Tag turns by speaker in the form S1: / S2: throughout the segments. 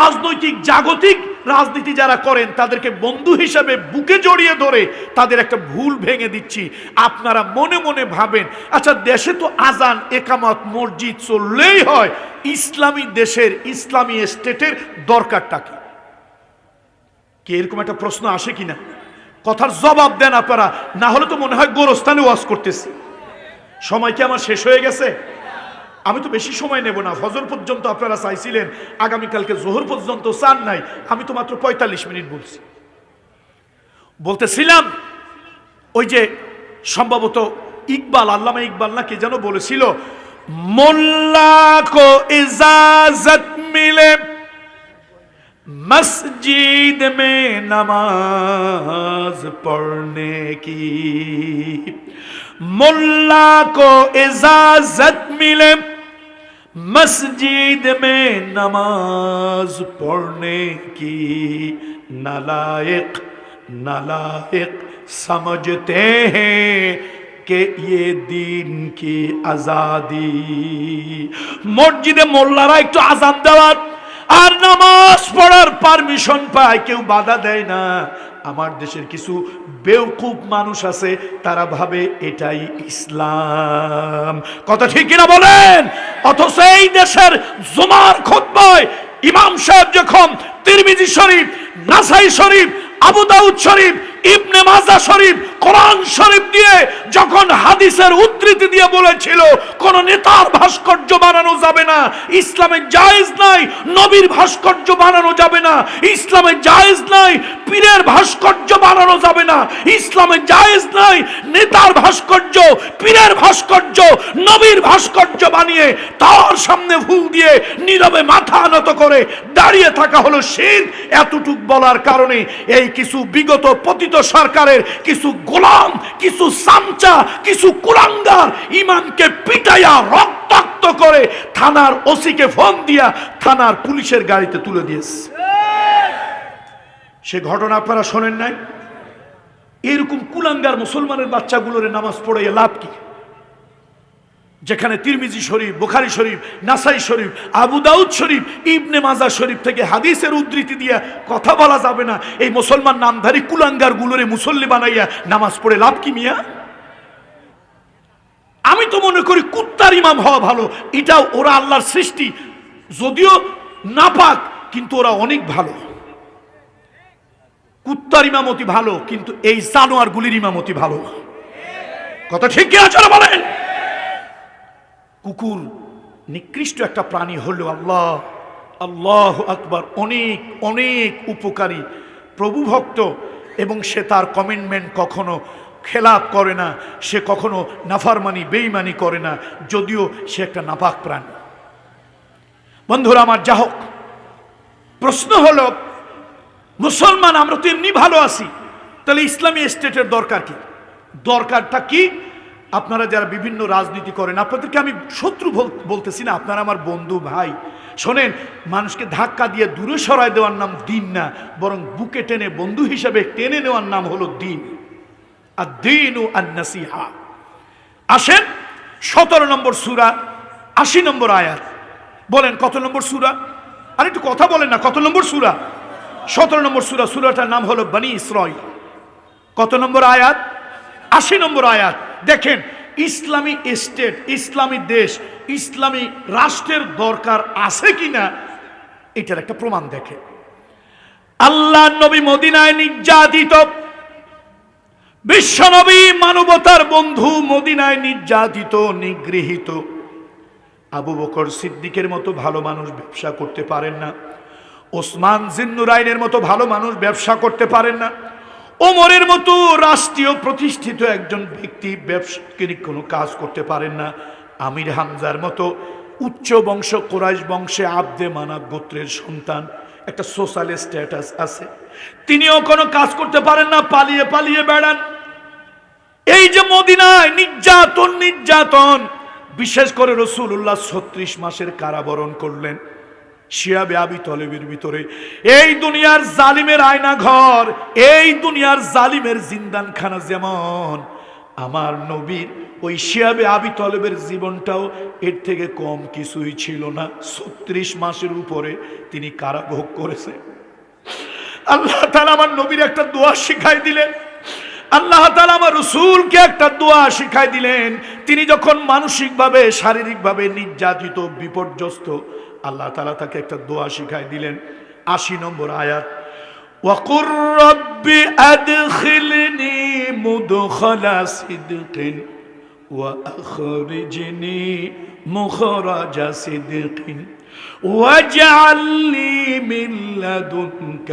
S1: রাজনৈতিক, জাগতিক রাজনীতি যারা করেন, তাদেরকে বন্ধু হিসাবে বুকে জড়িয়ে ধরে তাদের একটা ভুল ভেঙে দিচ্ছি। আপনারা মনে মনে ভাবেন আচ্ছা দেশে তো আজান, একামত, মসজিদ চললেই হয়, ইসলামী দেশের, ইসলামী স্টেটের দরকারটা কি? এরকম একটা প্রশ্ন আসে কিনা? কথার জবাব দেন আপনারা, না হলে তো মনে হয় গোরস্থানে ওয়াজ করতেছি। সময় কি আমার শেষ হয়ে গেছে? আমি তো বেশি সময় নেব না। ফজর পর্যন্ত আপনারা চাইছিলেন আগামীকালকে জোহর পর্যন্ত চান নাই। আমি তো মাত্র পঁয়তাল্লিশ মিনিট বলছি। বলতেছিলাম, ওই যে সম্ভবত ইকবাল, আল্লামা ইকবাল না কে যেন বলেছিল মিলে মসজিদ মে নমাজ পড়নে কি। মোল্লা কো ইজাজত মিলে मस्जिद में नमाज पढ़ने की नालायक नालायक समझते हैं कि ये দিন কি আজাদি মসজিদে মোল্লারা একটু আজান দেওয়ার আর নামাজ পড়ার পারমিশন পায় কেউ বাধা দেয় না আমার দেশের কিছু বেওকুব মানুষ আছে, তারা ভাবে এটাই ইসলাম। কথা ঠিক কিনা বলেন? অথচ এই দেশের জুমার খোদ্বায় ইমাম সাহেব যখন তিরমিজি শরীফ, নাসাই শরীফ, আবু দাউদ শরীফ, ইবনে মাজা শরীফ, কোরআন শরীফ দিয়ে যখন হাদিসের উদ্ধৃতি দিয়ে বলেছিল, কোন নেতার ভাস্কর্য বানানো যাবে না ইসলামে জায়েজ নাই, নবীর ভাস্কর্য বানানো যাবে না ইসলামে জায়েজ নাই যাবে না। ইসলামে জায়েজ নাই, নেতার ভাস্কর্য, পীরের ভাস্কর্য, নবীর ভাস্কর্য বানিয়ে তার সামনে ফুল দিয়ে নীরবে মাথা নত করে দাঁড়িয়ে থাকা হলো শির। এতটুক বলার কারণে এই কিছু বিগত পতিত সরকারের কিছু গোলাম, কিছু সামচা, কিছু কুলাঙ্গার ইমামকে পিটাইয়া রক্তাক্ত করে থানার ওসিকে ফোন দিয়া থানার পুলিশের গাড়িতে তুলে দিয়েছে। সে ঘটনা আপনারা শোনেন নাই? এরকম কুলাঙ্গার মুসলমানের বাচ্চাগুলোরে নামাজ পড়ে লাভ কি? যেখানে তিরমিজি শরীফ, বুখারি শরীফ, নাসাই শরীফ, আবু দাউদ শরীফ, ইবনে মাজা শরীফ থেকে হাদিসের উদ্ধৃতি দিয়া কথা বলা যাবে না। এই মুসলমান নামধারী কুলাঙ্গার গুলোরে মুসল্লি বানাইয়া নামাজ পড়ে লাভ কি মিয়া? আমি তো মনে করি কুত্তার ইমাম হওয়া ভালো। এটাও ওরা আল্লাহর সৃষ্টি। যদিও নাপাক, কিন্তু ওরা অনেক ভালো। কুত্তার ইমামতি ভালো, কিন্তু এই জানোয়ারগুলির ইমামতি ভালো কথা ঠিক আছে বলেন? কুকুর নিকৃষ্ট একটা প্রাণী হলো আল্লাহ। আল্লাহ আকবার, অনেক অনেক উপকারী। প্রভুভক্ত এবং সে তার কমিটমেন্ট কখনো খেলাপ করে না, সে কখনো নাফারমানি বেইমানি করে না, যদিও সে একটা নাপাক প্রাণী। বন্ধুরা আমার যা হোক, প্রশ্ন হলো মুসলমান, আমরা তো এমনি ভালো আছি। তাহলে ইসলামী স্টেটের দরকার কি? দরকারটা কি? আপনারা যারা বিভিন্ন রাজনীতি করেন, আপনাদেরকে আমি শত্রু বলতেছি না, আপনারা আমার বন্ধু ভাই। শোনেন, মানুষকে ধাক্কা দিয়ে দূরে সরায় দেওয়ার নাম দিন না, বরং বুকে টেনে বন্ধু হিসাবে টেনে নেওয়ার নাম হলো দিন। আর দিন ও নাসিহা আসেন, সতেরো নম্বর সুরা, আশি নম্বর আয়াত। বলেন, কত নম্বর সুরা? আর একটু কথা বলেন না, কত নম্বর সুরা? সতেরো নম্বর সুরা, সুরাটার নাম হলো বানি ইসরাইল। কত নম্বর আয়াত? আশি নম্বর আয়াত। দেখেন, ইসলামী স্টেট ইসলামী দেশ, ইসলামী রাষ্ট্রের দরকার আছে কিনা, এটার একটা প্রমাণ দেখে। আল্লাহ নবী মদিনায় নির্যাতিত। বিশ্বনবী মানবতার বন্ধু মদিনায় নির্যাতিত, নিগৃহীত। আবু বকর সিদ্দিকের মতো ভালো মানুষ ব্যবসা করতে পারেন না। ওসমান জিন্নুরাইনের মতো ভালো মানুষ ব্যবসা করতে পারেন না। ওমরের মতো রাষ্ট্রীয় প্রতিষ্ঠিত একজন ব্যক্তি ব্যবসা কোনো কাজ করতে পারেন না। আমির হামজার মতো উচ্চ বংশ কোরাইশ বংশে আব্দে মানাব গোত্রের সন্তান একটা সোশ্যাল স্ট্যাটাস আছে। তিনিও কোনো কাজ করতে পারেন না, পালিয়ে পালিয়ে বেড়ান। এই যে মদিনায় নির্যাতন নির্যাতন, বিশেষ করে রসুল্লাহ ছত্রিশ মাসের কারাবরণ করলেন। শিয়াবে আবি তলেবের ভিতরে। এই দুনিয়ার জালিমের আয়না ঘর এই দুনিয়ার জালিমের জিন্দানখানা যেমন। আমার নবীর ওই শিয়াবে আবি তলেবের জীবনটাও এর থেকে কম কিছুই ছিল না। ছত্রিশ মাসের উপরে তিনি কারাভোগ করেছে। আল্লাহ তালা আমার নবীর একটা দোয়া শিখাই দিলেন। আল্লাহ তালা আমার রসুলকে একটা দোয়া শিখাই দিলেন। তিনি যখন মানসিকভাবে, শারীরিকভাবে নির্যাতিত, বিপর্যস্ত আল্লাহ তালা তাকে একটা দোয়া শিখাই দিলেন আশি নম্বর আয়াত وقل رب أدخلني مدخل صدق وأخرجني مخرج صدق واجعل لي من لدنك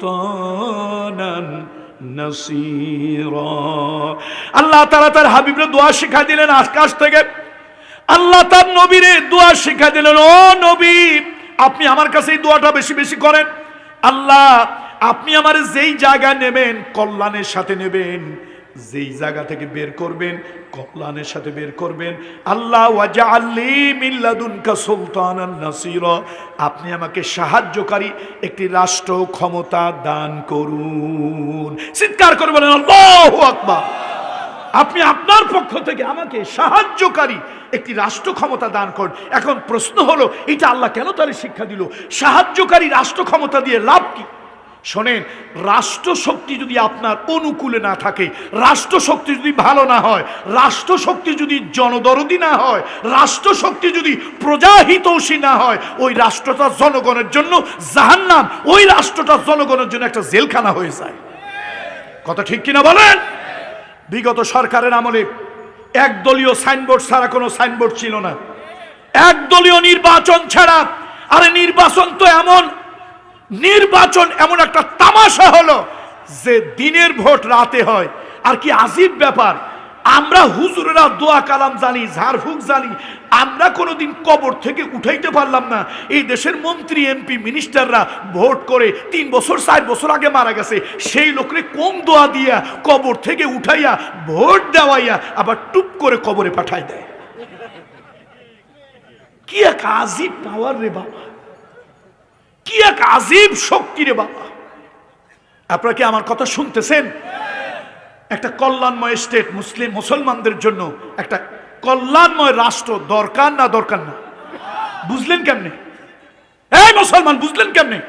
S1: سلطانا نصيرا আল্লাহ তাআলা তার হাবিবরে দোয়া শিখা দিলেন আকাশ থেকে আল্লাহ তার নবীরে দোয়া শিখা দিলেন, ও নবী, আপনি আমার কাছে এই দোয়াটা বেশি বেশি করেন। আল্লাহ, আপনি আমার যেই জায়গায় নেবেন, কল্যাণের সাথে নেবেন। যেই জায়গা থেকে বের করবেন, কল্যাণের সাথে বের করবেন। আল্লাহ ওয়াজআল্লি মিন লাদুনকা সুলতানান নাসীরা। আপনি আমাকে সাহায্যকারী একটি রাষ্ট্র ক্ষমতা দান করুন। চিৎকার করে বলেন, আল্লাহু আকবার। আপনি আপনার পক্ষ থেকে আমাকে সাহায্যকারী একটি রাষ্ট্র ক্ষমতা দান করেন। এখন প্রশ্ন হলো, এটা আল্লাহ কেন তাহলে শিক্ষা দিল? সাহায্যকারী রাষ্ট্র ক্ষমতা দিয়ে লাভ কি? শোনেন, রাষ্ট্র শক্তি যদি আপনার অনুকূলে না থাকে, রাষ্ট্র শক্তি যদি ভালো না হয়, রাষ্ট্র শক্তি যদি জনদরদি না হয়, রাষ্ট্র শক্তি যদি প্রজাহিতৌষী না হয়, ওই রাষ্ট্রটা জনগণের জন্য জাহান্নাম, ওই রাষ্ট্রটা জনগণের জন্য একটা জেলখানা হয়ে যায়। কথা ঠিক কিনা বলেন? বিগত সরকারের আমলে একদলীয় সাইনবোর্ড ছাড়া কোনো সাইনবোর্ড ছিল না। একদলীয় নির্বাচন ছাড়া, আরে নির্বাচন তো এমন, নির্বাচন এমন একটা তামাশা হলো যে দিনের ভোট রাতে হয়। আর কি আজীব ব্যাপার আমরা হুজুরেরা দোয়া কালাম জানি, ঝাড়ফুঁক জানি, আমরা কোনোদিন কবর থেকে উঠাইতে পারলাম না। এই দেশের মন্ত্রী, এমপি, মিনিস্টাররা ভোট করে তিন বছর, চার বছর আগে মারা গেছে। সেই লোকরে কম দোয়া দিয়া কবর থেকে উঠাইয়া, ভোট দেওয়াইয়া আবার টুপ করে কবরে পাঠায় দেয়? কি এক আজীব পাওয়ার রে বাবা। কি এক আজীব শক্তি রে বাবা। আপনারা কি আমার কথা শুনতেছেন? একটা কল্যাণময় স্টেট মুসলিম, মুসলমানদের জন্য একটা কল্যাণময় রাষ্ট্র দরকার না দরকার না? বুঝলেন কেমনে? এই মুসলমান, বুঝলেন কেমনে?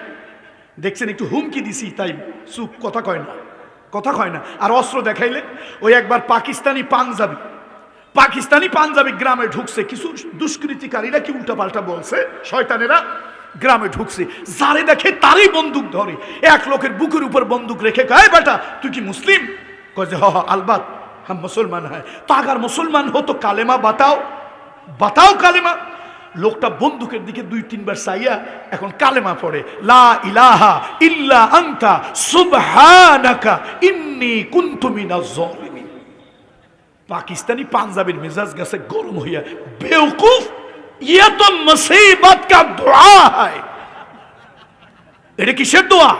S1: দেখছেন একটু হুমকি দিছি, তাই চুপ, কথা কয় না, কথা কয় না। আর অস্ত্র দেখাইলে ওই একবার পাকিস্তানি পাঞ্জাবি পাকিস্তানি পাঞ্জাবি গ্রামে ঢুকছে। কিছু দুষ্কৃতিকারীরা কি উল্টাপাল্টা বলছে? শয়তানেরা গ্রামে ঢুকছে। যারে দেখে তারই বন্দুক ধরে। এক লোকের বুকের উপর বন্দুক রেখে কয় বেটা, তুই কি মুসলিম? কয় হ হ আলবাত হাম মুসলমান হয়। তো আগার মুসলমান হতো, কালেমা বাতাও বাতাও কালেমা। লোকটা বন্দুকের দিকে দুই, তিনবার চাইয়া এখন কালেমা পড়ে। লা ইলাহা ইল্লা আনতা, সুবহানাকা ইন্নি কুনতু মিনাজ জালিমিন পাকিস্তানি পাঞ্জাবের মেজাজ গেছে গরম হইয়া। বেওকুফ ইয়ে তো মুসিবত কা দোয়া হয়। এটা কিসের দোয়া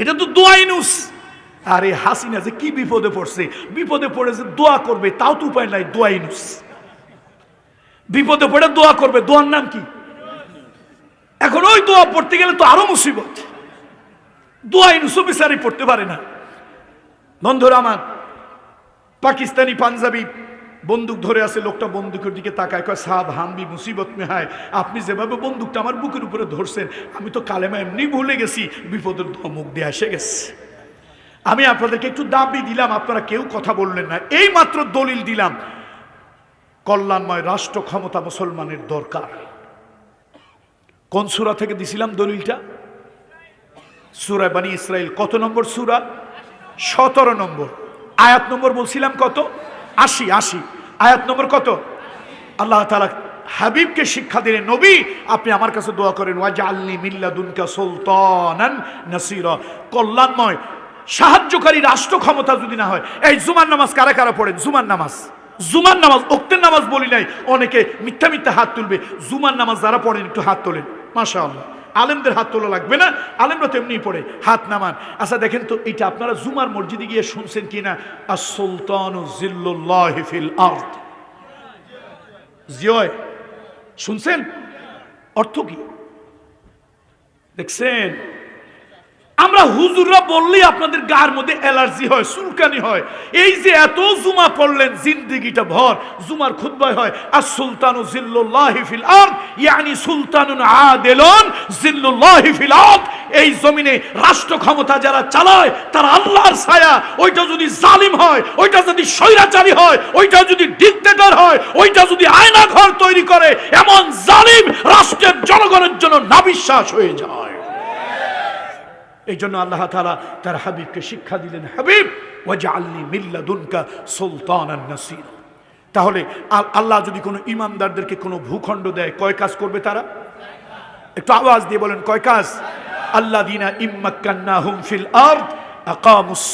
S1: এটা তো দোয়া ইনুস। আরে হাসিনা যে কি বিপদে পড়ছে? বিপদে পড়েছে দোয়া করবে, তাও তো উপায় নাই দোয়া ইনুস বিপদে পড়ে দোয়া করবে, দোয়ার নাম কি? এখন ওই দোয়া পড়তে গেলে তো আরও মুসিবত। দোয়া ইনুসও বিচারি পড়তে পারে না। বন্ধুরা আমার, পাকিস্তানি পাঞ্জাবি বন্দুক ধরে আছে, লোকটা বন্দুকের দিকে তাকায়, কয়, সাহাব, হামবি, মুসিবত মে হায়। আপনি যেভাবে বন্দুকটা আমার বুকের উপরে ধরছেন, আমি তো কালেমা এমনি ভুলে গেছি, বিপদের দোয়া মুখ দিয়ে এসে গেছে। আমি আপনাদেরকে একটু দাবি দিলাম, আপনারা কেউ কথা বললেন না। এই মাত্র দলিল দিলাম, কল্যাণময় রাষ্ট্র ক্ষমতা মুসলমানের দরকার। কোন সুরা থেকে দিছিলাম দলিলটা? সুরা বানি ইসরায়েল কত নম্বর সুরা? সতেরো নম্বর। আয়াত নম্বর বলছিলাম কত? আশি আশি। আয়াত নম্বর কত? আল্লাহ তালা হাবিবকে শিক্ষা দিলেন, নবী, আপনি আমার কাছে দোয়া করেন ওয়াজা আল্লি মিল্লাদুনকা সুলতানান নাসিরা। কল্যাণময় সাহায্যকারী রাষ্ট্র ক্ষমতা যদি না হয়। এই জুমার নামাজ কারা কারা পড়েন? জুমার নামাজ। জুমার নামাজ ওক্তের নামাজ বলি নাই, অনেকে মিথ্যা মিথ্যা হাত তুলবে। জুমার নামাজ যারা পড়েন, একটু হাত তোলেন। মাশা আলেমদের হাত তোলা লাগবে না? আলেমরা তো পড়ে, হাত নামান। আচ্ছা দেখেন তো, এটা আপনারা জুমার মসজিদে গিয়ে শুনছেন কিনা? আর সুলতান শুনছেন? অর্থ কি? দেখছেন? আমরা হুজুররা বললেই আপনাদের গার মধ্যে অ্যালার্জি হয় সুলকানি হয়। এই যে এত জুমা পড়লেন জিন্দিগিটা ভর, জুমার খুতবায় হয় আর সুলতানু জিল্লুল্লাহি ফিল ইয়ানি সুলতানুন আদিলুন জিল্লুল্লাহি ফিল এই জমিনে রাষ্ট্র ক্ষমতা যারা চালায়, তারা আল্লাহর ছায়া, ওইটা যদি জালিম হয়, ওইটা যদি স্বৈরাচারী হয়, ওইটা যদি ডিক্টেটর হয়, ওইটা যদি আয়না ঘর তৈরি করে, এমন জালিম রাষ্ট্রের জনগণের জন্য নাবিশ্বাস হয়ে যায়। এই জন্য আল্লাহ তালা তার হাবিবকে শিক্ষা দিলেন, হাবিব, ওয়াজআলনি মিল্লাদুনকা সুলতানান নাসির। তাহলে আল্লাহ যদি কোনো ইমানদারদেরকে কোনো ভূখণ্ড দেয়, কয় কাজ করবে তারা? একটু আওয়াজ দিয়ে বলেন, কয় কাজ? আল্লাহ দিনা ইম্মাক্কান্নাহুম ফিল আরদ আকামুস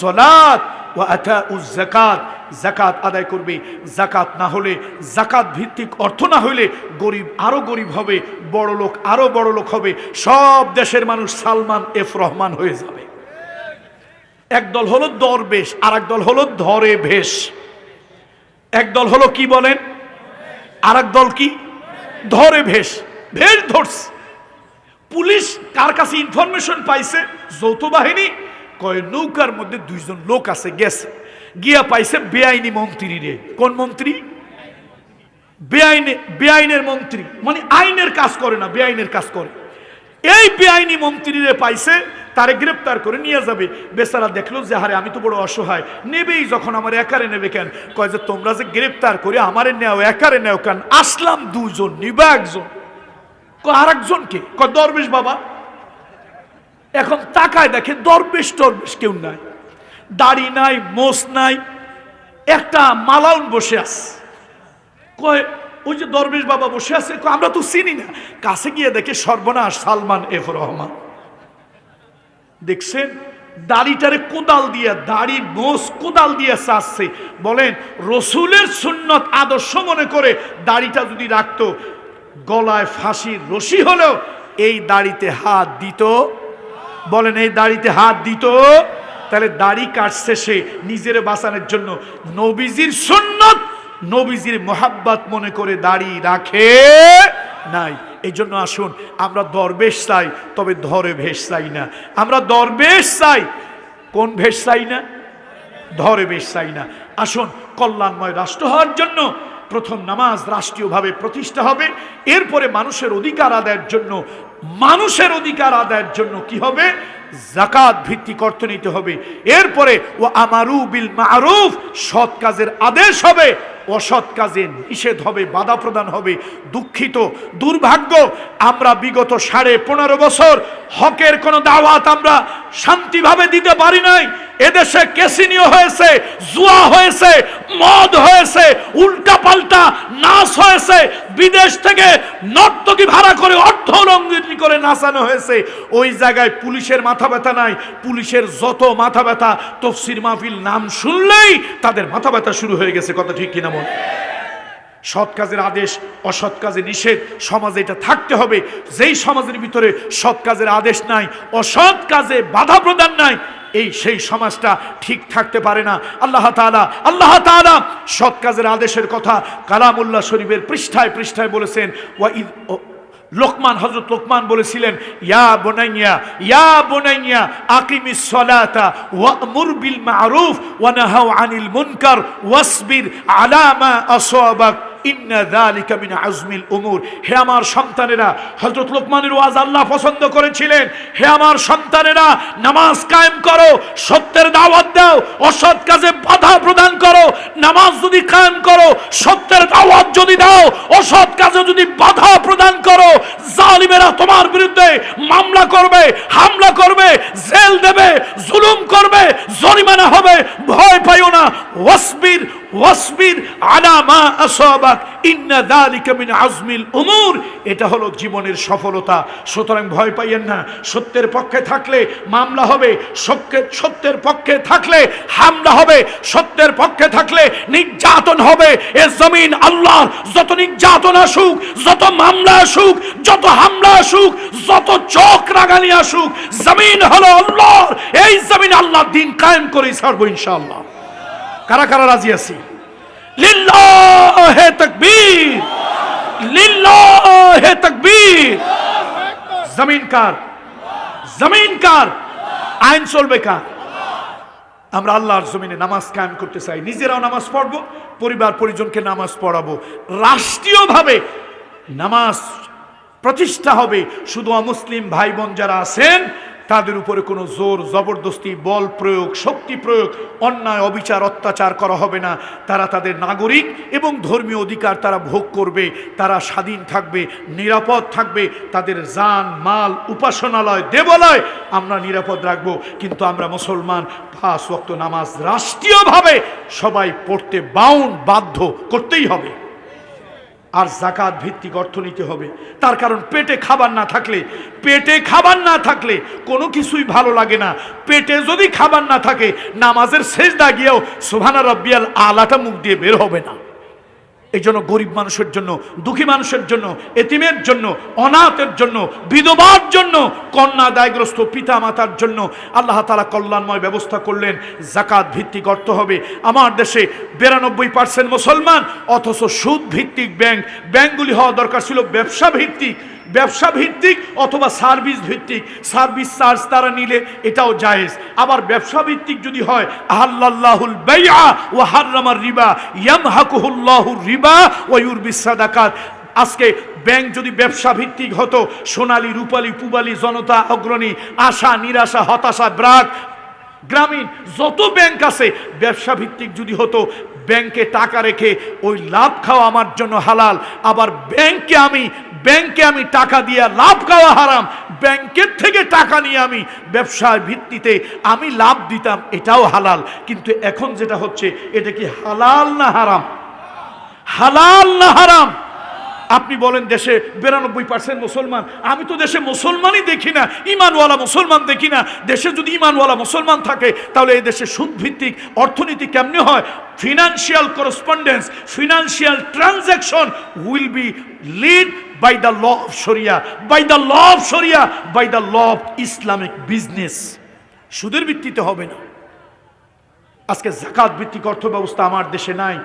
S1: যাকাত জাকাত আদায় করবে। জাকাত না হলে জাকাত ভিত্তিক অর্থ না হলে গরিব আরও গরিব হবে, বড় লোক আরও বড় লোক হবে। সব দেশের মানুষ সালমান এফ রহমান হয়ে যাবে। একদল হলো দরবেশ আর দল হলো ধরে ভেষ। একদল হলো কি বলেন? আর দল কি? ধরে ভেষ। ভেষ ধরছে। পুলিশ কার কাছে ইনফরমেশন পাইছে? যৌথ বাহিনী কয়, নৌকার মধ্যে দুইজন লোক আছে, গেছে। গিয়া পাইছে বেআইনি মন্ত্রী রে। কোন মন্ত্রী? বেআইনে বেআইনের মন্ত্রী। মানে আইনের কাজ করে না, বেআইনের কাজ করে। এই বেআইনি মন্ত্রীরে পাইছে, তারে গ্রেপ্তার করে নিয়ে যাবে। বেচারা দেখল যে হারে আমি তো বড় অসহায়। নেবেই যখন আমার একারে নেবে কেন? কয় যে, তোমরা যে গ্রেপ্তার করে আমারে নেও, একারে নেও কেন? আসলাম দুজন নিবা একজন। আর একজনকে কয়, দরবেশ বাবা। এখন তাকায় দেখে দরবেশ টরবেশ কেউ নাই। দাড়ি নাই মোস নাই, একটা মালাউন বসে আছে। কয়, ওই যে দরবেশ বাবা বসে আছে আমরা তো চিনি না। কাছে গিয়ে দেখে সর্বনাশ সালমান এফ রহমান। দেখছেন? দাড়িটারে কোদাল দিয়ে, দাড়ির মোষ কোদাল দিয়ে চাচ্ছে বলেন, রসুলের সুন্নত আদর্শ মনে করে দাড়িটা যদি রাখতো, গলায় ফাঁসির রশি হলেও এই দাড়িতে হাত দিত বলেন, এই দাড়িতে হাত দিত? তাহলে দাড়ি কাটছে সে নিজের বাঁচানোর জন্য। নবীজির সুন্নত, নবীজির মোহাব্বত মনে করে দাড়ি রাখে নাই। এই জন্য আসুন, আমরা দরবেশ চাই, তবে ধরে ভেস চাই না। আমরা দরবেশ চাই, কোন ভেস চাই না? ধরে বেশ চাই না। আসুন, কল্যাণময় রাষ্ট্র হওয়ার জন্য প্রথম নামাজ রাষ্ট্রীয়ভাবে প্রতিষ্ঠা হবে। এরপরে মানুষের অধিকার আদায়ের জন্য মানুষের অধিকার আদায়ের জন্য কি হবে? জাকাত ভিত্তিক অর্থনীতি হবে। এরপরে ও আমারু বিল মারুফ সৎ কাজের আদেশ হবে, অসৎ কাজে নিষেধ হবে, বাধা প্রদান হবে। দুঃখিত, দুর্ভাগ্য, আমরা বিগত সাড়ে পনেরো বছর হকের কোনো দাওয়াত আমরা শান্তিভাবে দিতে পারি নাই। এদেশে কেসিনিও হয়েছে, জুয়া হয়েছে মদ হয়েছে, উল্টা পাল্টা নাচ হয়েছে, বিদেশ থেকে নর্তকী ভাড়া করে অর্থ লঙ্ঘনি করে নাচানো হয়েছে। ওই জায়গায় পুলিশের মাথা ব্যথা নাই, পুলিশের যত মাথা ব্যথা, তফসির মাহফিল নাম শুনলেই তাদের মাথা ব্যথা শুরু হয়ে গেছে, কথা ঠিক কিনা বল? সৎ কাজের আদেশ, অসৎ কাজে নিষেধ, সমাজে এটা থাকতে হবে। যেই সমাজের ভিতরে সৎ কাজের আদেশ নাই, অসৎ কাজে বাধা প্রদান নাই এই সেই সমাজটা ঠিক থাকতে পারে না। আল্লাহ তাআলা আল্লাহ তাআলা সৎ কাজের আদেশের কথা কালামুল্লাহ শরীফের পৃষ্ঠায় পৃষ্ঠায় বলেছেন লোকমান হজরত লোকমান বলেছিলেন, ইয়া বোনাইয়া ইয়া বোনাইয়া আকিমিস সলাতা ওয়ামুর বিল মারুফ ওয়া নাহাউ আনিল মুনকার ওয়াসবির আলা মা আসাবাক ইন্না যালিকা আজমিল উমুর। হে আমার সন্তানেরা, হযরত লোকমানের ওয়াজ আল্লাহ পছন্দ করেছিলেন। হে আমার সন্তানেরা, নামাজ কায়েম করো, সত্যের দাওয়াত দাও, অসৎ কাজে বাধা প্রদান করো, নামাজ যদি দাও, অসৎ কাজে যদি বাধা প্রদান করো বিরুদ্ধে মামলা করবে, হামলা করবে, জেল দেবে, জুলুম করবে, জরিমানা হবে, ভয় পাইও না। ওয়াসবির ওয়াসবির আলা মা আসাবাক, ইন্না যালিকা মিন উমুর। এটা হলো জীবনের সফলতা। সুতরাং ভয় পাইয়েন না। সত্যের পক্ষে থাকলে মামলা হবে। সত্যের পক্ষে থাকলে হামলা হবে। সত্যের পক্ষে থাকলে নির্যাতন হবে। এ জমিন আল্লাহর। যত নির্যাতন আসুক, যত মামলা আসুক, যত হামলা আসুক, যত চোখ রাগানি আসুক, জমিন হলো আল্লাহর। এই জমিন আল্লাহ দিন কায়েম করে ছাড়বো ইনশাআল্লাহ। কারা কারা রাজি আছি? আইন চলবে আমরা আল্লাহর জমিনে নামাজ কায়েম করতে চাই। নিজেরাও নামাজ পড়ব, পরিবার পরিজনকে নামাজ পড়াবো। রাষ্ট্রীয়ভাবে নামাজ প্রতিষ্ঠা হবে। শুধু মুসলিম ভাই বোন যারা আছেন তাদের উপরে কোনো জোর, জবরদস্তি, বল প্রয়োগ, শক্তি প্রয়োগ, অন্যায়, অবিচার, অত্যাচার করা হবে না। তারা তাদের নাগরিক এবং ধর্মীয় অধিকার তারা ভোগ করবে, তারা স্বাধীন থাকবে, নিরাপদ থাকবে। তাদের যান মাল, উপাসনালয়, দেবালয় আমরা নিরাপদ রাখব। কিন্তু আমরা মুসলমান, পাঁচ ওয়াক্ত নামাজ রাষ্ট্রীয়ভাবে সবাই পড়তে বাউন্ড বাধ্য করতেই হবে। আর জাকাত ভিত্তিক অর্থনীতি হবে। তার কারণ পেটে খাবার না থাকলে, পেটে খাবার না থাকলে কোনো কিছুই ভালো লাগে না। পেটে যদি খাবার না থাকে, নামাজের শেষ দাগিয়েও সোহানা রব্বিয়াল আলাটা মুখ দিয়ে বের হবে না। এই জন্য গরিব মানুষের জন্য, দুঃখী মানুষের জন্য, এতিমের জন্য, অনাথের জন্য, বিধবার জন্য কন্যা দায়গ্রস্ত পিতা মাতার জন্য আল্লাহ তালা কল্যাণময় ব্যবস্থা করলেন। জাকাত ভিত্তিক অর্থ হবে আমার দেশে বিরানব্বই পার্সেন্ট মুসলমান, অথচ সুদ ভিত্তিক ব্যাংক ব্যাংকগুলি হওয়া দরকার ছিল ব্যবসা ভিত্তিক। ব্যবসা ভিত্তিক অথবা সার্ভিস ভিত্তিক সার্ভিস চার্জ তারা নিলে এটাও জায়েজ। আবার ব্যবসা ভিত্তিক যদি হয় আহাল্লাহুল বাইআ ওয়া হাররামার রিবা ইয়াম ইয়ামহাকুহুল্লাহুর রিবা ওয়া ইউরবিস সাদাকাত। আজকে ব্যাংক যদি ব্যবসা ভিত্তিক হতো, সোনালী, রূপালী, পুবালি, জনতা, অগ্রণী, আশা, নিরাশা, হতাশা ব্রাক গ্রামীণ, যত ব্যাংক আছে ব্যবসা ভিত্তিক যদি হতো ব্যাংকে টাকা রেখে ওই লাভ খাওয়া আমার জন্য হালাল, আবার ব্যাংকে আমি ব্যাংকে আমি টাকা দিয়ে লাভ খাওয়া হারাম, ব্যাংকের থেকে টাকা নিয়ে আমি ব্যবসার ভিত্তিতে আমি লাভ দিতাম, এটাও হালাল। কিন্তু এখন যেটা হচ্ছে, এটা কি হালাল না হারাম? হালাল না হারাম? আপনি বলেন দেশে বিরানব্বই পার্সেন্ট মুসলমান। আমি তো দেশে মুসলমানই দেখি না, ইমানওয়ালা মুসলমান দেখি না। দেশে যদি ইমানওয়ালা মুসলমান থাকে, তাহলে এই দেশে সুদভিত্তিক অর্থনীতি কেমনে হয়? Financial correspondence financial transaction will be lead by the law of sharia by the law of sharia by the law of Islamic business সুদের ভিত্তিতে হবে না। আজকে জাকাত ভিত্তিক অর্থ ব্যবস্থা আমার দেশে নাই।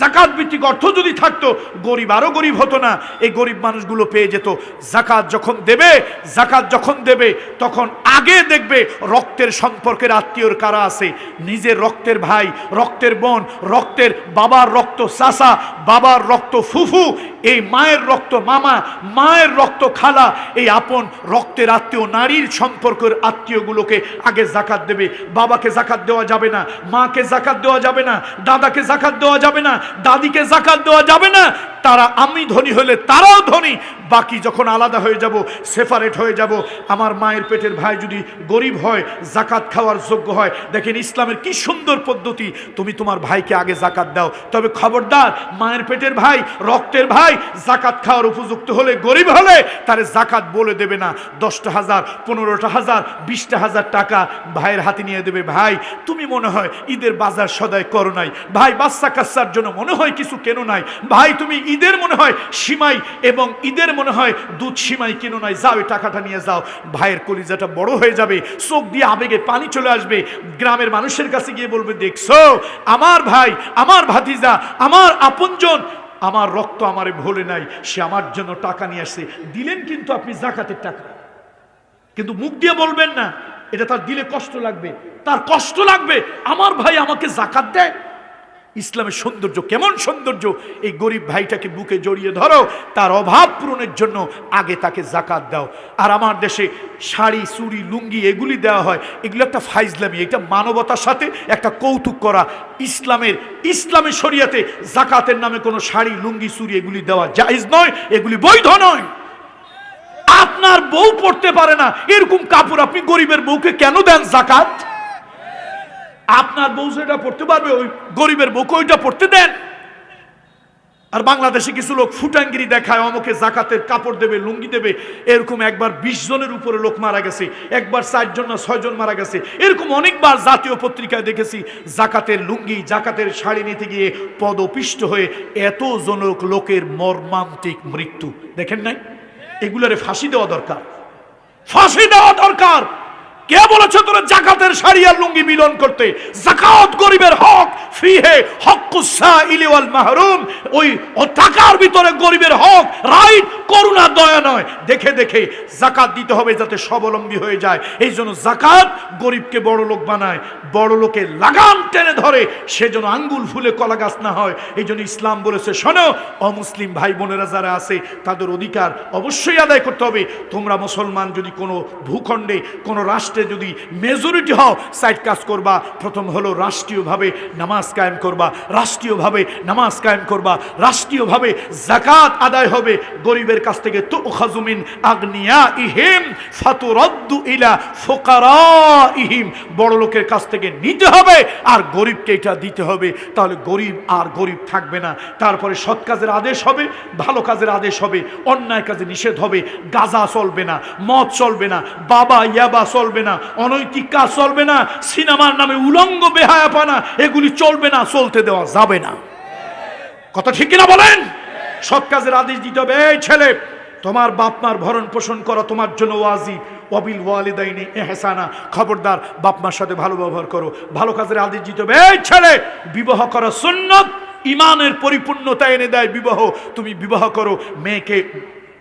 S1: জাকাত ভিত্তিক অর্থ যদি থাকতো, গরিব আরও গরিব হতো না। এই গরিব মানুষগুলো পেয়ে যেত। জাকাত যখন দেবে, জাকাত যখন দেবে, তখন আগে দেখবে রক্তের সম্পর্কের আত্মীয়র কারা আছে। নিজের রক্তের ভাই, রক্তের বোন, রক্তের বাবার রক্ত চাষা বাবার রক্ত ফুফু, এই মায়ের রক্ত মামা, মায়ের রক্ত খালা, এই আপন রক্তের আত্মীয়, নারীর সম্পর্কের আত্মীয়গুলোকে আগে জাকাত দেবে। বাবাকে জাকাত দেওয়া যাবে না, মাকে জাকাত দেওয়া যাবে না, দাদাকে জাকাত দেওয়া যাবে না দাদিকে জাকাত দেওয়া যাবে না, তারা আমি ধনী হলে তারাও ধনী, বাকি যখন আলাদা হয়ে যাব সেপারেট হয়ে যাব, আমার মায়ের পেটের ভাই যদি গরিব হয়, জাকাত খাওয়ার যোগ্য হয়, দেখেন ইসলামের কি সুন্দর পদ্ধতি, তুমি তোমার ভাইকে আগে জাকাত দাও, তবে খবরদার, মায়ের পেটের ভাই, রক্তের ভাই, জাকাত খাওয়ার উপযুক্ত হলে, গরিব হলে, তারে জাকাত বলে দেবে না, দশটা হাজার, পনেরোটা হাজার, বিশটা হাজার টাকা ভাইয়ের হাতে নিয়ে দেবে, ভাই, তুমি মনে হয় ঈদের বাজার সদায় করো নাই, ভাই, বাচ্চা কাচ্চার জন্য মনে হয় কিছু কেন নাই। ভাই, তুমি ঈদের মনে হয় সীমাই এবং ঈদের মনে হয় দুধ সীমাই কেনো নাই। যাও টাকাটা নিয়ে যাও। ভাইয়ের কলিজাটা বড় হয়ে যাবে। চোখ দিয়ে আবেগে পানি চলে আসবে। গ্রামের মানুষের কাছে গিয়ে বলবে, দেখছ, আমার ভাই, আমার ভাতিজা, আমার আপনজন, আমার রক্ত আমারে ভোলে নাই। সে আমার জন্য টাকা নিয়ে আসছে। দিলেন কিন্তু আপনি জাকাতের টাকা। কিন্তু মুখ দিয়ে বলবেন না। এটা তার দিলে কষ্ট লাগবে। তার কষ্ট লাগবে। আমার ভাই আমাকে জাকাত দেয়। ইসলামের সৌন্দর্য, কেমন সৌন্দর্য? এই গরিব ভাইটাকে বুকে জড়িয়ে ধরো, তার অভাব পূরণের জন্য আগে তাকে জাকাত দাও। আর আমার দেশে শাড়ি, চুড়ি, লুঙ্গি এগুলি দেওয়া হয়। এগুলো একটা ফাইজলামি, এটা মানবতার সাথে একটা কৌতুক করা। ইসলামের ইসলামের শরিয়াতে জাকাতের নামে কোনো শাড়ি, লুঙ্গি, চুড়ি এগুলি দেওয়া জায়জ নয়, এগুলি বৈধ নয়। আপনার বউ পড়তে পারে না, এরকম কাপড় আপনি গরিবের বউকে কেন দেন জাকাত? আপনার বউ সেটা পড়তে পারবে, ওই গরিবের বউকে ওইটা পড়তে দেন। আর বাংলাদেশে কিছু লোক ফুটাঙ্গিরি দেখায়, অমকে জাকাতের কাপড় দেবে, লুঙ্গি দেবে। এরকম একবার বিশ জনের উপরে লোক মারা গেছে, একবার চারজন না ছয়জন মারা গেছে। এরকম অনেকবার জাতীয় পত্রিকায় দেখেছি, জাকাতের লুঙ্গি, জাকাতের শাড়ি নিতে গিয়ে পদপিষ্ট হয়ে এত জনক লোকের মর্মান্তিক মৃত্যু। দেখেন নাই? এগুলারে ফাঁসি দেওয়া দরকার। ফাঁসি দেওয়া দরকার! কে বলেছে তোরা জাকাতের শাড়ি আর লুঙ্গি মিলন করতে? জাকাত গরিবের হক, ফিহে হকুসা ইলিওয়াল মাহরুম। ওই ও টাকার ভিতরে গরিবের হক, রাইট, করুণা, দয়া নয়। দেখে দেখে জাকাত দিতে হবে যাতে স্বাবলম্বী হয়ে যায়। এই জন্য জাকাত গরিবকে বড় লোক বানায়। বড় লোকে লাগাম টেনে ধরে সেজন্য আঙ্গুল ফুলে কলা গাছ না হয়। এই জন্য ইসলাম বলেছে, শোনো, অমুসলিম ভাই বোনেরা যারা আছে, তাদের অধিকার অবশ্যই আদায় করতে হবে। তোমরা মুসলমান যদি কোনো ভূখণ্ডে, কোনো রাষ্ট্রে যদি মেজরিটি হও সাইড কাজ করবা। প্রথম হলো রাষ্ট্রীয়ভাবে নামাজ কায়েম করবা। রাষ্ট্রীয়ভাবে নামাজ কায়েম করবা। রাষ্ট্রীয়ভাবে জাকাত আদায় হবে। গরিবের কাছ থেকে তো খাজুমিন আগ্নিয়া ইহিম ফাতুরদ্দু ইলা ফোকারা ইহিম বড় লোকের কাছ থেকে নিতে হবে আর গরিবকে এটা দিতে হবে। তাহলে গরিব আর গরিব থাকবে না। তারপরে সৎ কাজের আদেশ হবে, ভালো কাজের আদেশ হবে, অন্যায় কাজে নিষেধ হবে। গাজা চলবে না, মদ চলবে না, বাবা ইয়াবা চলবে না। অনৈতিক কাজ চলবে না, সিনেমার নামে উলঙ্গ বেহায়াপানা, এগুলি চলবে না, চলতে দেওয়া যাবে না। কথা ঠিক কিনা বলেন? সৎ কাজের আদেশ দিতে হবে। এই ছেলে, তোমার বাপ মার ভরণ পোষণ করা, তোমার জন্য ওয়াজি অবিল ওয়ালিদাইনি এহসানা খবরদার, বাপ মার সাথে ভালো ব্যবহার করো। ভালো কাজের আদেশ দিতে হবে। এই ছেলে, বিবাহ করা সুন্নত, ইমানের পরিপূর্ণতা এনে দেয় বিবাহ। তুমি বিবাহ করো, মেয়েকে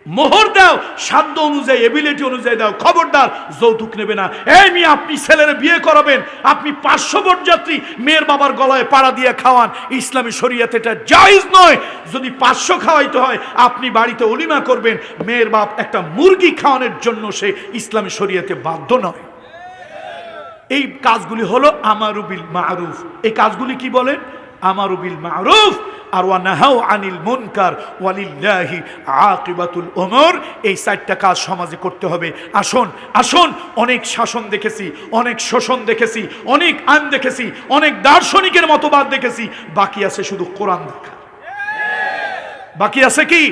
S1: মোহর দাও, সাধ্য অনুযায়ী এবিলিটি অনুযায়ী দাও, খবরদার, যৌতুক নেবে না। এই মেয়ে, আপনি ছেলের বিয়ে করাবেন, আপনি পাঁচশো যাত্রী মেয়ের বাবার গলায় পাড়া দিয়ে খাওয়ান। ইসলামী শরিয়াতে এটা জায়েজ নয়। যদি পাঁচশো খাওয়াইতে হয়, আপনি বাড়িতে অলিমা করবেন, মেয়ের বাপ একটা মুরগি খাওয়ানোর জন্য সে ইসলামী শরিয়াতে বাধ্য নয়। এই কাজগুলি হলো আমারুবিল মারুফ। এই কাজগুলি কি বলেন? আমারুবিল মারুফ। আর ওয়া নাহাউ আনিল মুনকার ওয়ালিল্লাহি আকিবাতুল উমর। এই চারটা কাজ সমাজে করতে হবে। আসুন আসুন, অনেক শাসন দেখেছি, অনেক শোষণ দেখেছি, অনেক আইন দেখেছি, অনেক দার্শনিকের মতবাদ দেখেছি। বাকি আছে শুধু কোরআন দেখা। বাকি আছে কি?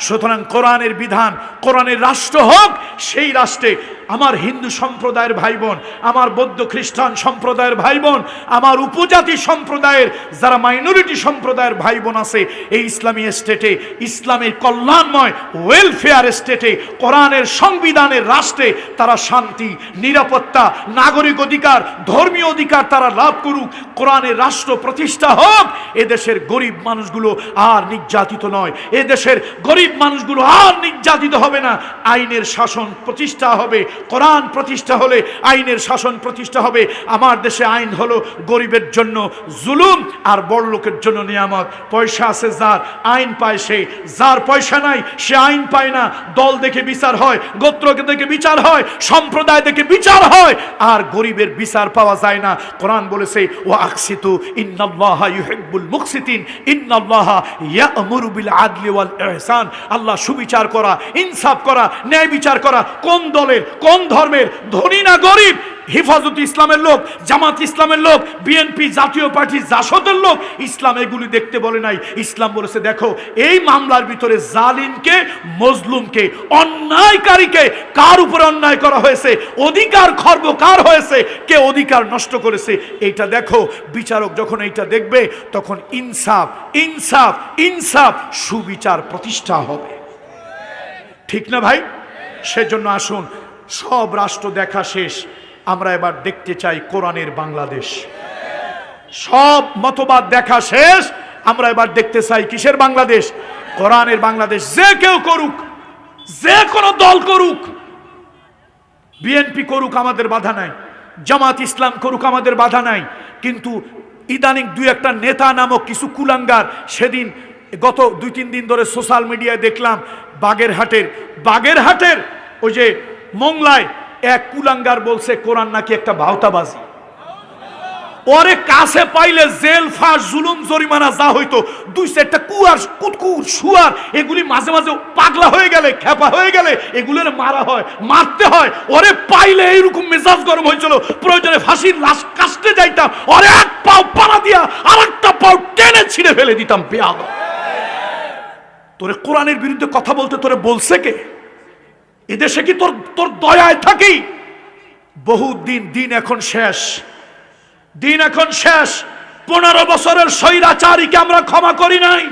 S1: সুতরাং কোরআনের বিধান, কোরআনের রাষ্ট্র হোক, সেই রাষ্ট্রে আমার হিন্দু সম্প্রদায়ের ভাই বোন আমার বৌদ্ধ খ্রিস্টান সম্প্রদায়ের ভাই বোন আমার উপজাতি সম্প্রদায়ের যারা মাইনরিটি সম্প্রদায়ের ভাই বোন আছে, এই ইসলামী স্টেটে ইসলামের কল্যাণময় ওয়েলফেয়ার স্টেটে কোরআনের সংবিধানের রাষ্ট্রে তারা শান্তি, নিরাপত্তা, নাগরিক অধিকার, ধর্মীয় অধিকার তারা লাভ করুক, কোরআনের রাষ্ট্র প্রতিষ্ঠা হোক, এদেশের গরিব মানুষগুলো আর নির্যাতিত নয়, এদেশের গরিব মানুষগুলো আর নির্যাতিত হবে না, আইনের শাসন প্রতিষ্ঠা হবে কোরআন প্রতিষ্ঠা হলে আইনের শাসন প্রতিষ্ঠা হবে। আমার দেশে আইন হলো গরিবের জন্য জুলুম আর বড় লোকের জন্য নিয়ামত। পয়সা আছে যার, আইন পায় সে। যার পয়সা নাই, সে আইন পায় না। দল দেখে বিচার হয় গোত্রকে দেখে বিচার হয়, সম্প্রদায় দেখে বিচার হয়, আর গরিবের বিচার পাওয়া যায় না। কোরআন বলেছে ও আকসিতু ইন্নাল্লাহ মুকসিতিন, ইন্নাল্লাহ ইয়া'মুরু বিল আল্লাহ সুবিচার করা, ইনসাফ করা, ন্যায় বিচার করা কোন দলের কোন ধর্মের, ধনী না গরিব, হেফাজত ইসলামের লোক, জামাত ইসলামের লোক বিএনপি জাতীয় পার্টি, জাসদের লোক, ইসলাম এগুলি দেখতে বলে নাই। ইসলাম বলেছে, দেখো, এই মামলার ভিতরে জালিমকে, মজলুমকে, অন্যায়কারীকে কার উপরে অন্যায় করা হয়েছে? অধিকার খর্ব কার হয়েছে? কে অধিকার নষ্ট করেছে? এইটা দেখো। বিচারক যখন এইটা দেখবে, তখন ইনসাফ ইনসাফ ইনসাফ সুবিচার প্রতিষ্ঠা হবে। ঠিক না ভাই? সেজন্য আসুন সব রাষ্ট্র দেখা শেষ। আমরা এবার দেখতে চাই কোরআনের বাংলাদেশ। সব মতবাদ দেখা শেষ। আমরা এবার দেখতে চাই কিসের বাংলাদেশ? কোরআনের বাংলাদেশ যে কেউ করুক, যে কোনো দল করুক, বিএনপি করুক আমাদের বাধা নাই, জামাত ইসলাম করুক আমাদের বাধা নাই, কিন্তু ইদানিং দুই একটা নেতা নামক কিছু কুলাঙ্গার সেদিন গত দুই তিন দিন ধরে সোশ্যাল মিডিয়ায় দেখলাম, বাগেরহাটের বাগেরহাটের ওই যে মংলায় এক কুলাঙ্গার বলছে, কোরআন নাকি একটা ভাওতাবাজি? ওরে কাছে পাইলে জেল, ফাঁস, জুলুম, জরিমানা যা হইতো, দুই চারটা কুয়ার কুতকুর শুয়ার এগুলি মাঝে মাঝে পাগলা হয়ে গেলে, খেপা হয়ে গেলে, এগুলোর মারা হয়, মারতে হয়। ওরে পাইলে এইরকম মেজাজ গরম হয়েছিল, প্রয়োজনে ফাঁসির লাশ কাস্টে যাইতাম, ওরে এক পাও পাড়া দিয়া আর একটা পাও টেনে ছিঁড়ে ফেলে দিতাম পেয়াল তোরে কোরআনের বিরুদ্ধে কথা বলতে তোরে বলছে কে? এদেশে কি তোর তোর দয়ায় থাকি? বহু দিন এখন শেষ। দিন এখন শেষ। পনেরো বছরের স্বৈরাচারীকে আমরা ক্ষমা করি নাই।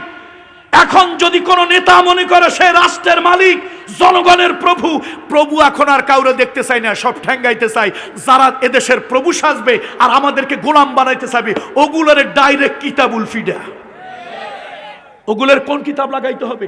S1: এখন যদি কোনো নেতা মনে করে সে রাষ্ট্রের মালিক, জনগণের প্রভু প্রভু এখন আর কাউরে দেখতে চাই না, সব ঠ্যাঙ্গাইতে চাই যারা এদেশের প্রভু সাজবে আর আমাদেরকে গোলাম বানাইতে চাইবে, ওগুলোর ডাইরেক্ট কিতাবুল ফিডা ওগুলোর কোন কিতাব লাগাইতে হবে?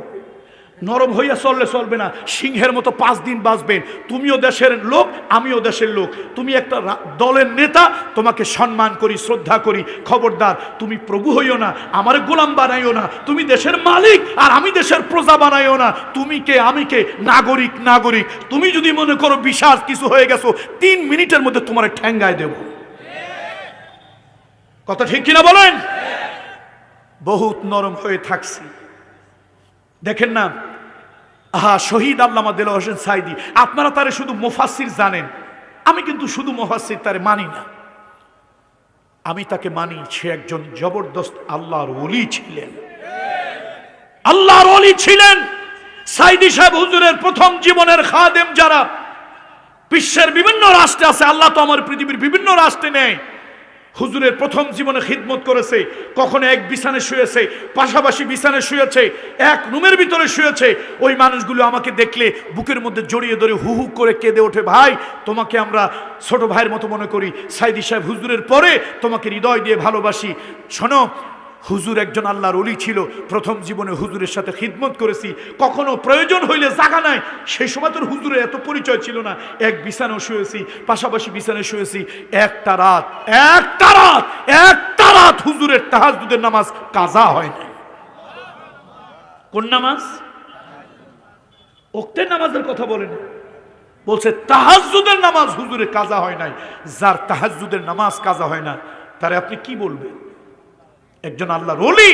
S1: নরম হইয়া চললে চলবে না। সিংহের মতো পাঁচ দিন বাঁচবেন। তুমিও দেশের লোক, আমিও দেশের লোক। তুমি একটা দলের নেতা, তোমাকে সম্মান করি, শ্রদ্ধা করি। খবরদার, তুমি প্রভু হইও না, আমার গোলাম বানাইও না। তুমি দেশের মালিক, আর আমি দেশের প্রজা বানাইও না। তুমি কে, আমি কে? নাগরিক নাগরিক। তুমি যদি মনে করো বিশাল কিছু হয়ে গেছো, তিন মিনিটের মধ্যে তোমার ঠ্যাঙ্গায় দেব। কথা ঠিক কিনা বলেন? বহুত নরম হয়ে থাকছি। দেখেন না আহা, শহীদ আল্লামা দেল হোসেন সাইদি, আপনারা তারে শুধু মুফাসির জানেন। আমি কিন্তু শুধু মুফাসির তারে মানি না। আমি তাকে মানি, সে একজন জবরদস্ত আল্লাহর অলি ছিলেন। আল্লাহর অলি ছিলেন। সাইদি সাহেব হুজুরের প্রথম জীবনের খাদেম যারা, বিশ্বের বিভিন্ন রাষ্ট্রে আছে, আল্লাহ তো আমার পৃথিবীর বিভিন্ন রাষ্ট্রে নেই। হুজুরের প্রথম জীবনে খিদমত করেছে, কখনো এক বিছানে শুয়েছে, পাশাপাশি বিছানে শুয়েছে, এক রুমের ভিতরে শুয়েছে। ওই মানুষগুলো আমাকে দেখলে বুকের মধ্যে জড়িয়ে ধরে হু হু করে কেঁদে ওঠে, ভাই, তোমাকে আমরা ছোট ভাইয়ের মতো মনে করি। সাইদি সাহেব, হুজুরের পরে তোমাকে হৃদয় দিয়ে ভালোবাসি। শোনো হুজুর একজন আল্লাহর অলি ছিল, প্রথম জীবনে হুজুরের সাথে খিদমত করেছি। কখনো প্রয়োজন হইলে জাগা নাই। সেই সময় তোর হুজুরের এত পরিচয় ছিল না। এক বিছানাও শুয়েছি, পাশাপাশি বিছানায় শুয়েছি। একটা রাত একটা রাত একটা রাত হুজুরের তাহাজুদের নামাজ কাজা হয় না কোন নামাজ? ওক্তের নামাজের কথা বলেন বলছে তাহাজুদের নামাজ হুজুরে কাজা হয় নাই। যার তাহাজুদের নামাজ কাজা হয় না, তারে আপনি কি বলবেন? একজন আল্লাহ রলি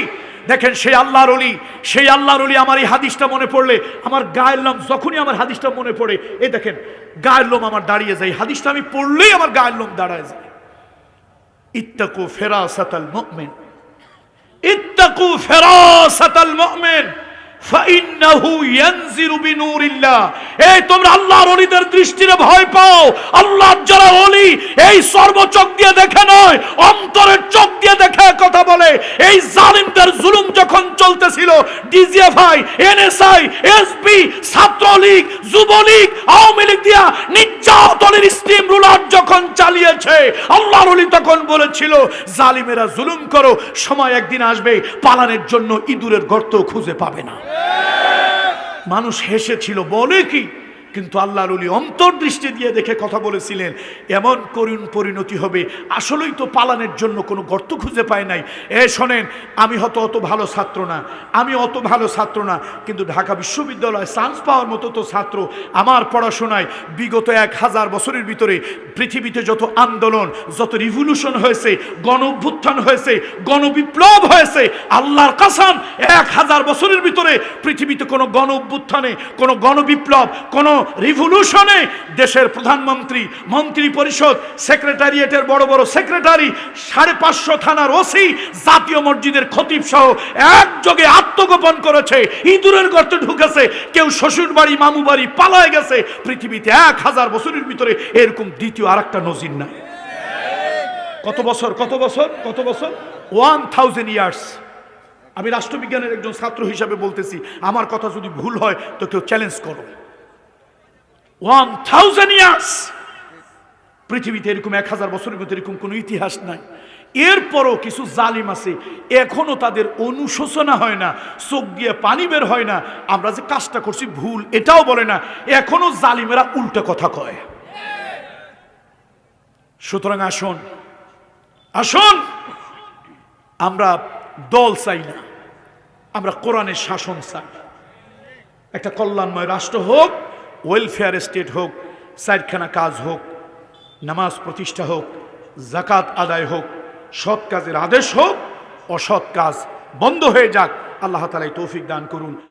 S1: দেখেন সেই আল্লাহ রলি সেই আল্লাহ রলি আমার এই হাদিসটা মনে পড়লে, আমার গায়ের লোম যখনই আমার হাদিসটা মনে পড়ে, এই দেখেন, গায়ের লোম আমার দাঁড়িয়ে যায়। হাদিসটা আমি পড়লেই আমার গায়ের লোম দাঁড়ায় যায়। ইত্তাকু ফেরাসাতাল মুমিন। ইত্তাকু ফেরাসাতাল মুমিন। যুবলীগ, আওয়ামী যখন চালিয়েছে, আল্লাহর ওলি তখন বলেছিল, জালিমেরা জুলুম করো, সময় একদিন আসবে, পালানের জন্য ইঁদুরের গর্ত খুঁজে পাবে না। মানুষ হেসেছিল বলে কি? কিন্তু আল্লাহর অলি অন্তর্দৃষ্টি দিয়ে দেখে কথা বলেছিলেন, এমন করুণ পরিণতি হবে, আসলেই তো পালানের জন্য কোনো গর্ত খুঁজে পায় নাই। এ শোনেন, আমি হয়তো অত ভালো ছাত্র না, আমি অত ভালো ছাত্র না, কিন্তু ঢাকা বিশ্ববিদ্যালয়ে চান্স পাওয়ার মতো তো ছাত্র। আমার পড়াশোনায় বিগত এক হাজার বছরের ভিতরে পৃথিবীতে যত আন্দোলন, যত রিভলিউশন হয়েছে, গণ অভ্যুত্থান হয়েছে গণবিপ্লব হয়েছে, আল্লাহর কাসাম এক হাজার বছরের ভিতরে পৃথিবীতে কোনো গণ অভ্যুত্থানে, কোনো গণবিপ্লব কোনো রিভলিউশনে দেশের প্রধানমন্ত্রী মন্ত্রী পরিষদ সেক্রেটারিয়েটের বড় বড় সেক্রেটারি সাড়ে পাঁচশো থানার ওসি জাতীয় মসজিদের খতিব সহ একযোগে আত্মগোপন করেছে। ইঁদুরের গর্তে ঢুকেছে, কেউ শ্বশুর বাড়ি, মামু বাড়ি পালায় গেছে। পৃথিবীতে এক হাজার বছরের ভিতরে এরকম দ্বিতীয় আর একটা নজির নাই। কত বছর কত বছর কত বছর? ওয়ান থাউজেন্ড ইয়ার্স আমি রাষ্ট্রবিজ্ঞানের একজন ছাত্র হিসাবে বলতেছি, আমার কথা যদি ভুল হয়, তো কেউ চ্যালেঞ্জ করো। ওয়ান থাউজেন্ড ইয়ার্স পৃথিবীতে এরকম এক হাজার বছরের মধ্যে এরকম কোনো ইতিহাস নাই। এরপরও কিছু জালিম আছে, এখনও তাদের অনুশোচনা হয় না, চোখ দিয়ে পানি বের হয় না। আমরা যে কাজটা করছি ভুল, এটাও বলে না। এখনও জালিমেরা উল্টো কথা কয়। সুতরাং আসুন আসুন। আমরা দল চাই না, আমরা কোরআনের শাসন চাই। একটা কল্যাণময় রাষ্ট্র হোক ওয়েলফেয়ার স্টেট হোক সাইডখানা কাজ হোক, নামাজ প্রতিষ্ঠা হোক জাকাত আদায় হোক, সৎ কাজের আদেশ হোক, অসৎ কাজ বন্ধ হয়ে যাক। আল্লাহ তালাই তৌফিক দান করুন।